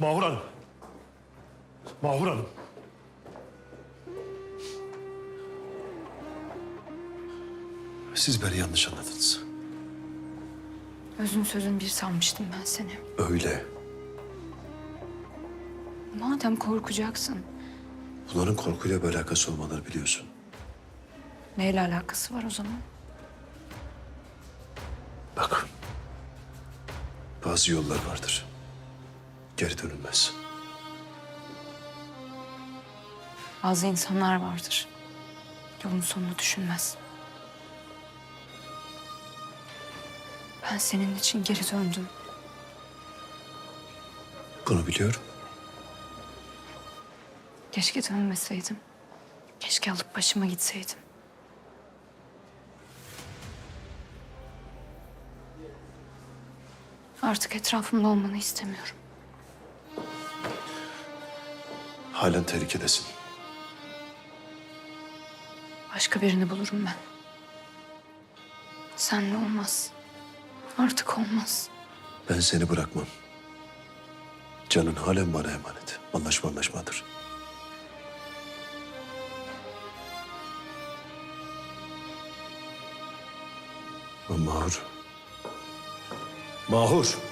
Mahur Hanım. Mahur Hanım. Siz beni yanlış anladınız. Özün sözün bir sanmıştım ben seni. Öyle. Madem korkacaksın, Bunların korkuyla bir alakası olmadığını biliyorsun. neyle alakası var o zaman? Bak. Bazı yollar vardır. Geri dönülmez. Bazı insanlar vardır. Yolun sonunu düşünmez. Ben senin için geri döndüm. Bunu biliyorum. Keşke dönmeseydim. Keşke alıp başıma gitseydim. Artık etrafımda olmanı istemiyorum. Halen tehlikedesin. Başka birini bulurum ben. Senle olmaz. Artık olmaz. Ben seni bırakmam. Canın halen bana emanet. Anlaşma anlaşmadır. Mahur. Mahur.